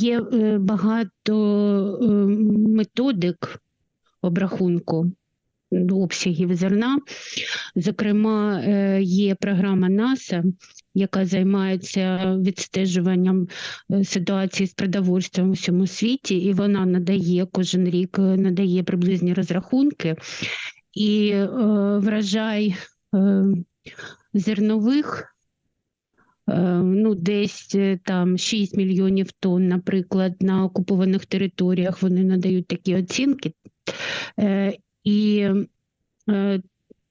Є е, багато е, методик обрахунку обсягів зерна. Зокрема, е, є програма НАСА, яка займається відстежуванням ситуації з продовольством у всьому світі, і вона надає кожен рік надає приблизні розрахунки. І врожай зернових ну, десь е, там 6 мільйонів тонн, наприклад, на окупованих територіях вони надають такі оцінки. Е, І е,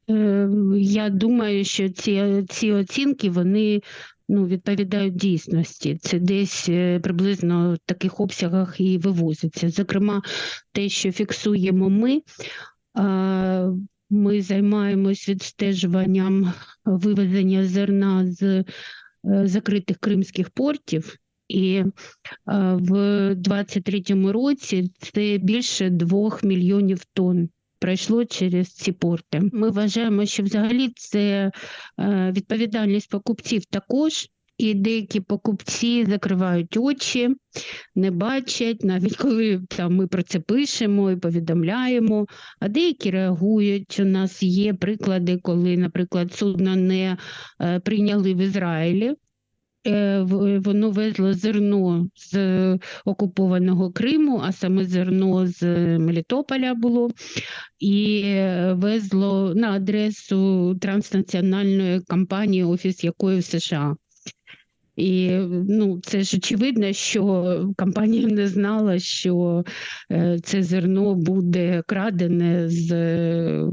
е, я думаю, що ці, ці оцінки вони ну, відповідають дійсності. Це десь е, приблизно в таких обсягах і вивозиться. Зокрема, те, що фіксуємо ми. Ми займаємось відстежуванням вивезення зерна з е, закритих кримських портів, і е, в 23-му році це більше 2 мільйонів тонн пройшло через ці порти. Ми вважаємо, що взагалі це е, відповідальність покупців також. І деякі покупці закривають очі, не бачать, навіть коли там ми про це пишемо і повідомляємо. А деякі реагують. У нас є приклади, коли, наприклад, судно не е, прийняли в Ізраїлі. Е, Воно везло зерно з окупованого Криму, а саме зерно з Мелітополя було, і е, везло на адресу транснаціональної компанії, офіс якої в США. І ну, це ж очевидно, що компанія не знала, що е, це зерно буде крадене з е,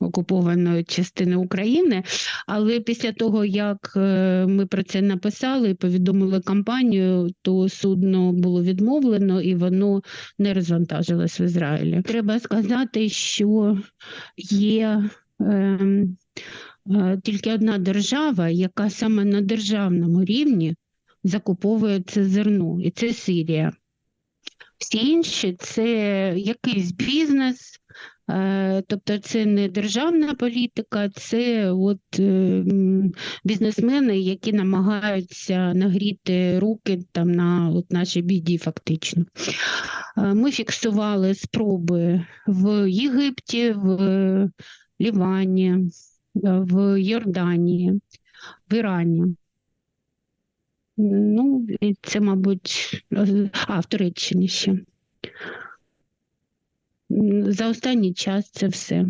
окупованої частини України. Але після того, як е, ми про це написали і повідомили компанію, то судно було відмовлено і воно не розвантажилось в Ізраїлі. Треба сказати, що є. е, Тільки одна держава, яка саме на державному рівні закуповує це зерно, і це Сирія. Всі інші це якийсь бізнес, е, тобто це не державна політика, це от е, бізнесмени, які намагаються нагріти руки там на от нашій біді, фактично. Е, Ми фіксували спроби в Єгипті, в Лівані, е, в Йорданії, в Ірані. Ну, і це, мабуть, е, а, в Туреччині ще. За останній час це все.